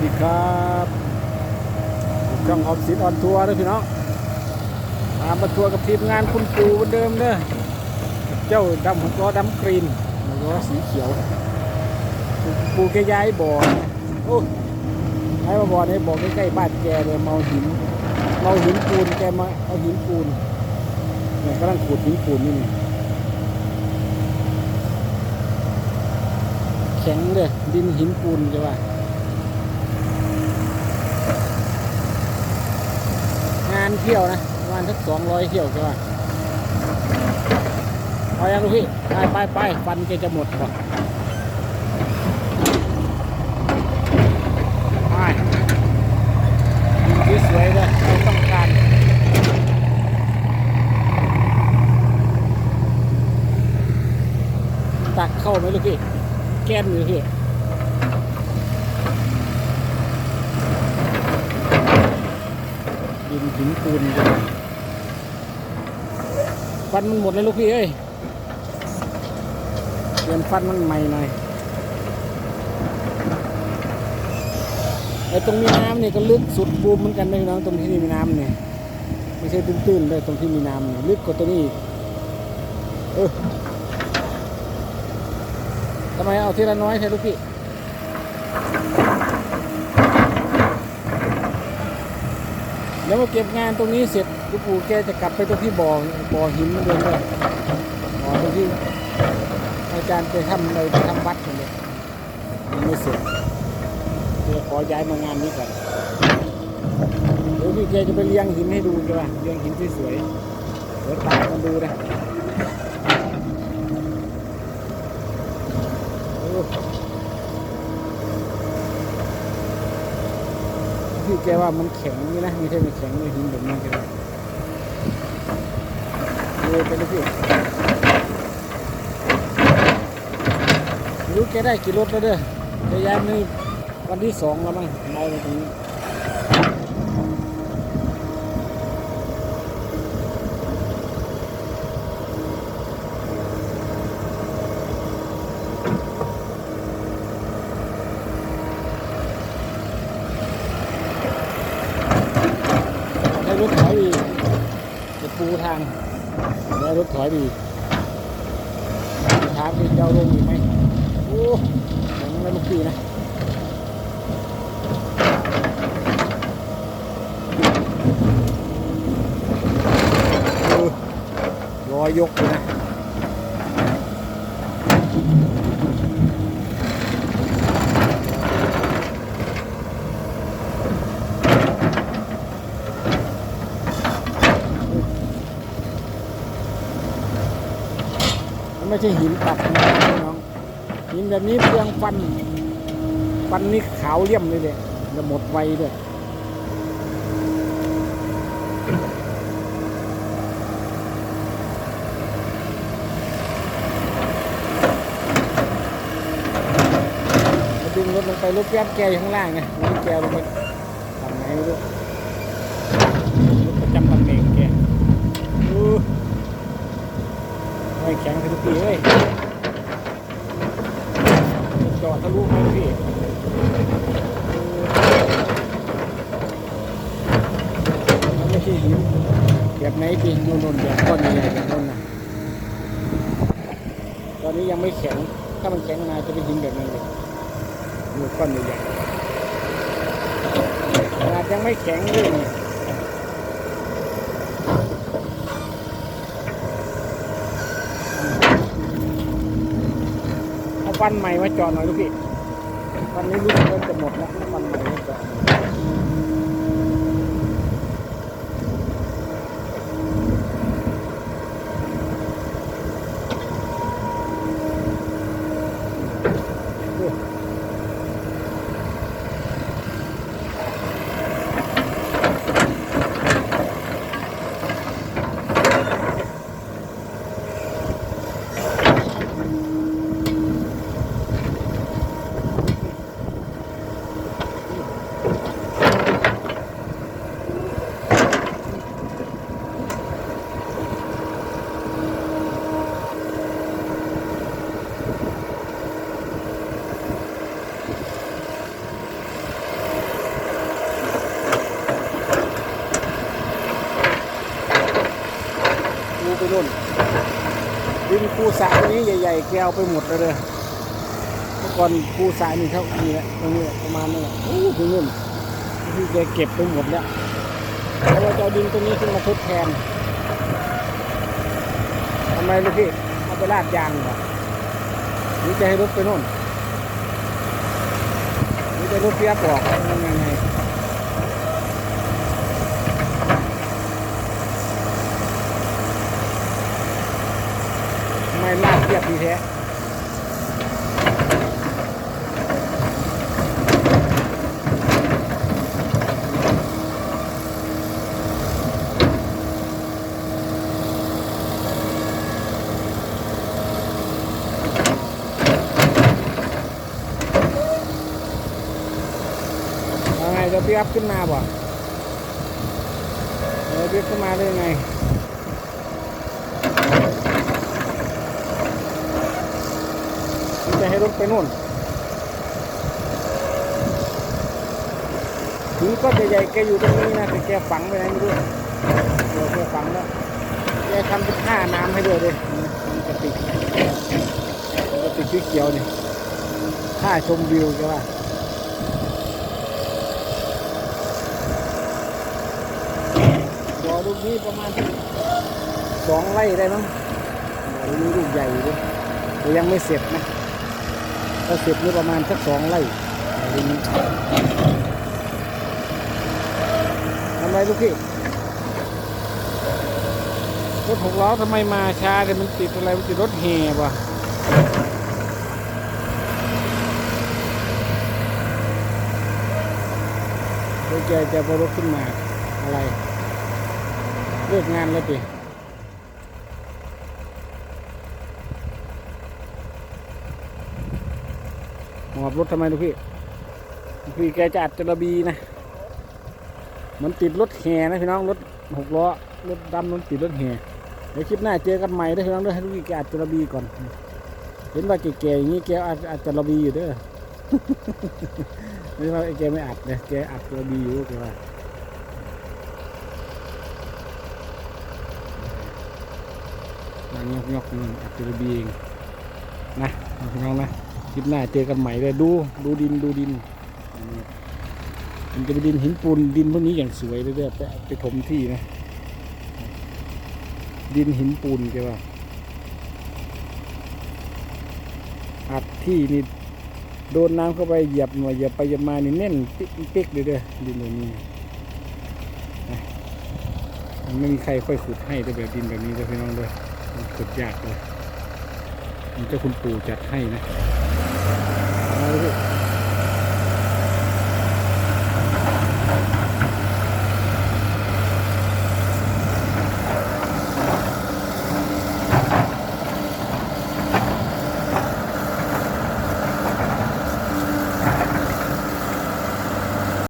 ดีครับช่องออมสินออนทัวร์ด้วยพี่น้องมามาทัวร์กับทีมงานคุณปูเหมือนเดิมเด้อเจ้าดำหัวล้อดำกรีนหัวล้อสีเขียว ปูแกย้ายบ่อโอ้ย้ายมาบ่อในบ่อใกล้ๆบ้านแกเลยเมาหินเมาหินปูนแกมาเอาหินปูนเนี่ยกำลังขูดหินปูนนี่นี่แข็งเลยดินหินปูนใช่ป่านเที่ยวนะ ประมาณสักสองร้อยเที่ยวใช่ป่ะเอายังลูกพี่ ไปไปไปฟันแกจะหมดก่อนไปยิงสวยเลยเราต้องการตักเข้าไหมลูกพี่ แก้นอยู่พี่ ดินหินปูนฟันมันหมดเลยลูกพี่เอ้ยเปลี่ยนฟันมันใหม่หน่อยไอ้ตรงมีน้ำเนี่ยก็ลึกสุดบูมเหมือนกันเลยน้องตรงที่มีน้ำเนี่ยไม่ใช่ตื้นๆเลยตรงที่มีน้ำเนี่ยลึกกว่าตัวนี้อีกเออทำไมเอาทีละน้อยใช่ลูกพี่ เดี๋ยวมาเก็บงานตรงนี้เสร็จลูกปู่แกจะกลับไปตรงที่บ่อบ่อหินเหมันเดิมเลยบ่อตรงที่อาจารย์ไปทำอะไรไปทำวัดกันเลยยังไม่เสร็จเดี๋ยวขอย้ายมางานนี้ก่อนเดี๋ยวพี่แกจะไปเลี้ยงหินให้ดูใช่ป่ะเลี้ยงหินสวยๆเดี๋ยวตามกันดูนะโอ้พี่ แกว่ามันแข็งนี่นะไม่ใช่ไม่แข็งเลยหินแบบนี้กันดูไปเลยพี่รู้แกได้กี่รถแล้วเด้อแกย้ายมานี่วันที่สองแล้วมั้งเมาตรงนี้ให้รถถอยอีกจะปูทางแล้วรถถอยไปอีกถามพี่เจ้าลงอีกไหมโอ้ยังไม่ลุกขี่นะรอยยกเลยนะ ใช่หินตัดนะพี่น้องหินแบบนี้เปลืองฟัน ฟันนี่ขาวเลี่ยมเลยเลยจะหมดไวด้วยดึงรถลงไปรถแก๊สแกอยู่ข้างล่างไงรถแกลงไปทำไงไม่รู้ถประจำตำแหน่งแกอู้ ไม่แข็งทุกทีเอ้ยจอดทะลุไหมพี่มันไม่ใช่หินแบบไหนพี่ดูนนแบบก้อนใหญ่แบบนั้นนะตอนนี้ยังไม่แข็ง ถ้ามันแข็งมาจะเป็นหินแบบนั้นเลยดูก้อนใหญ่ขนาดยังไม่แข็งเลยนี่เอา ฟันใหม่มาจอดหน่อยลูกพี่วันนี้รู้สึกว่าจะหมดแล้วฟัน นู่นดินคูสระตรงนี้ใหญ่ ๆ แกเอาไปหมดเลยเลยเมื่อก่อนคูสระนี่เท่านี้แหละตรงนี้ประมาณนี้แหละโอ้ถึงนู่นที่แกเก็บไปหมดแล้วแล้วเราจะเอาดินตรงนี้ขึ้นมาทดแทนทำไมลูกพี่เอาไปลาดยางเหรอหรือจะให้รถไปนู่นหรือจะรถเปียกออกยังไง ทำไม่ลาดเทียบดีแท้เอาไงจะพี่อัพขึ้นมาบ่เออพี่ขึ้นมาได้ยังไง จะ ให้รถไปนู่นถึงก็ใหญ่ๆแกอยู่ตรงนี้นะแต่แกฝังไปไหนไม่รู้เดี๋ยวแกฝังแล้วแกทำเป็นท่าน้ำให้ด้วยเลยมีกระติกกระติกสีเขียวนี่ท่าชมวิวใช่ป่ะบ่อลูกนี้ประมาณสองไร่ได้มั้งบ่อลูกนี้ลูกใหญ่เลยแต่ยังไม่เสร็จนะ ถ้าเสร็จนี่ประมาณสักสองไร่อะไรนี้ทำไรลูกพี่รถหกล้อทำไมมาช้าแต่มันติดอะไรมันติดรถแห่ป่ะเดี๋ยวแกจะเอารถขึ้นมาอะไรเลิกงานแล้วดิ หอบรถทำไมลูกพี่ลูกพี่แกจะอัดจระบีนะมันติดรถแห่นะพี่น้องรถหกล้อรถดำมันติดรถแห่เดี๋ยวคลิปหน้าเจอกันใหม่ด้พี่น้องเด้อให้ลูกพี่แกอัดจระบีก่อน เห็นว่าแก่ๆอย่างนี้แกอัดอัดจระบีอยู่เด้อไม่ว่าไอ้แกไม่อัดเลยแกอัดจระบีอยู่แกว่านั่งยกๆนี่อัดจระบีเองนะพี่น้องนะ คลิปหน้าเจอกันใหม่เลยดูดูดินดูดิน มันจะเป็นดินหินปูนดินพวกนี้อย่างสวยเลยเด้อไปไปถมที่นะ ดินหินปูนแกว่าอัดที่นี่โดนน้ำเข้าไปเหยียบหน่อยเหยียบไปเหยียบมานี่แน่นปิ๊กปิ๊กเลยเด้อดินแบบนี้มันไม่มีใครค่อยขุดให้แต่แบบดินแบบนี้เลยพี่น้องเลยมันขุดยากเลยมันเจะคุณปู่จัดให้นะ เอาเลยพี่